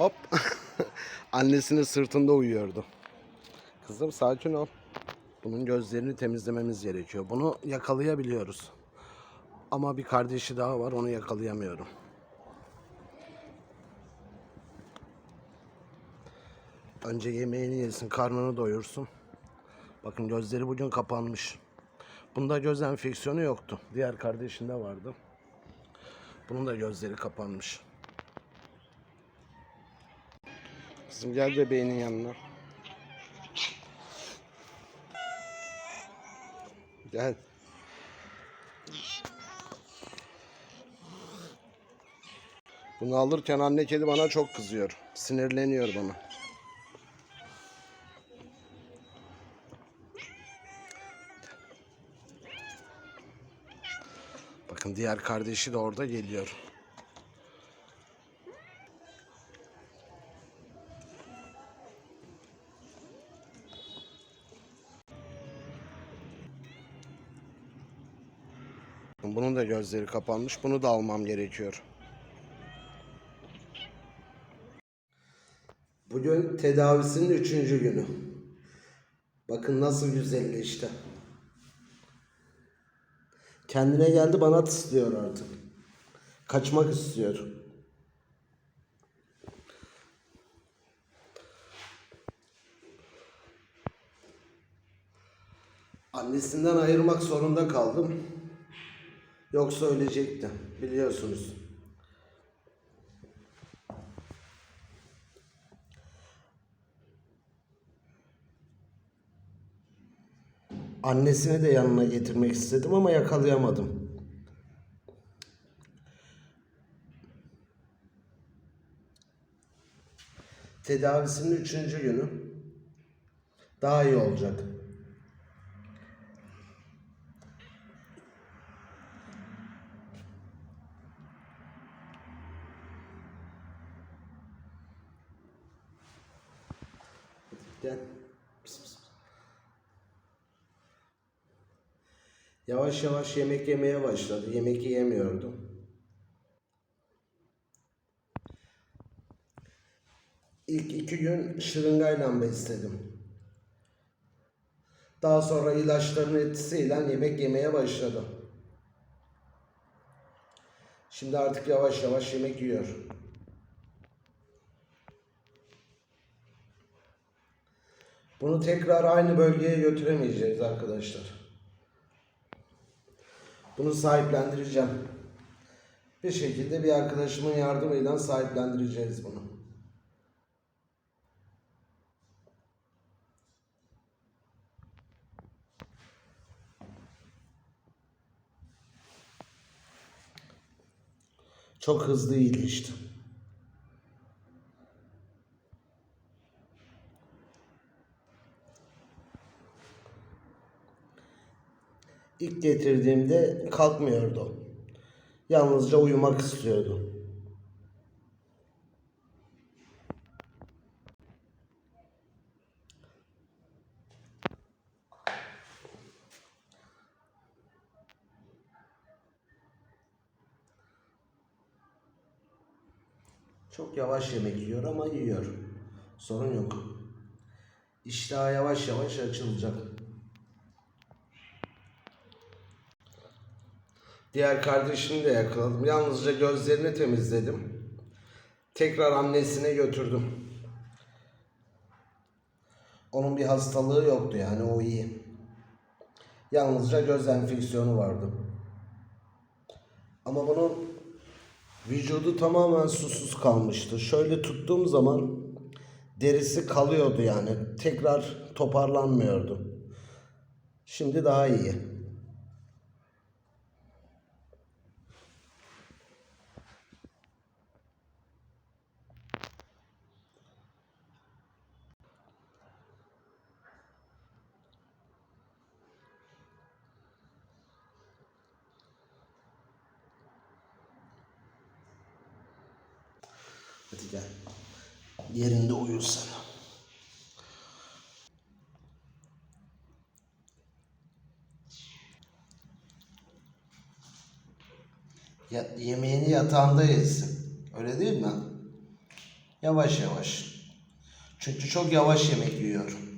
Hop. Annesinin sırtında uyuyordu. Kızım sakin ol. Bunun gözlerini temizlememiz gerekiyor. Bunu yakalayabiliyoruz. Ama bir kardeşi daha var onu yakalayamıyorum. Önce yemeğini yesin, karnını doyursun. Bakın gözleri bugün kapanmış. Bunda göz enfeksiyonu yoktu. Diğer kardeşinde vardı. Bunun da gözleri kapanmış. Kızım gel bebeğinin yanına. Gel. Bunu alırken anne kedi bana çok kızıyor. Sinirleniyor bana. Bakın diğer kardeşi de orada geliyor. Bunun da gözleri kapanmış. Bunu da almam gerekiyor. Bugün tedavisinin üçüncü günü. Bakın nasıl güzelleşti. Kendine geldi bana tıslıyor artık. Kaçmak istiyor. Annesinden ayırmak zorunda kaldım. Yoksa ölecekti. Biliyorsunuz. Annesini de yanına getirmek istedim ama yakalayamadım. Tedavisinin üçüncü günü. Daha iyi olacak. Gel. Yavaş yavaş yemek yemeye başladı. Yemek yiyemiyordu. İlk iki gün şırıngayla besledim. Daha sonra ilaçların etkisiyle yemek yemeye başladı. Şimdi artık yavaş yavaş yemek yiyor. Bunu tekrar aynı bölgeye götüremeyeceğiz arkadaşlar. Bunu sahiplendireceğim. Bir şekilde bir arkadaşımın yardımıyla sahiplendireceğiz bunu. Çok hızlı iyileşti. İlk getirdiğimde kalkmıyordu. Yalnızca uyumak istiyordu. Çok yavaş yemek yiyor ama yiyor. Sorun yok. İştah yavaş yavaş açılacak. Diğer kardeşini de yakaladım. Yalnızca gözlerini temizledim. Tekrar annesine götürdüm. Onun bir hastalığı yoktu yani o iyi. Yalnızca göz enfeksiyonu vardı. Ama bunun vücudu tamamen susuz kalmıştı. Şöyle tuttuğum zaman derisi kalıyordu yani. Tekrar toparlanmıyordu. Şimdi daha iyi. Gel. Yerinde uyu sen. Ya, yemeğini yatağında yesin. Öyle değil mi? Yavaş yavaş. Çünkü çok yavaş yemek yiyor.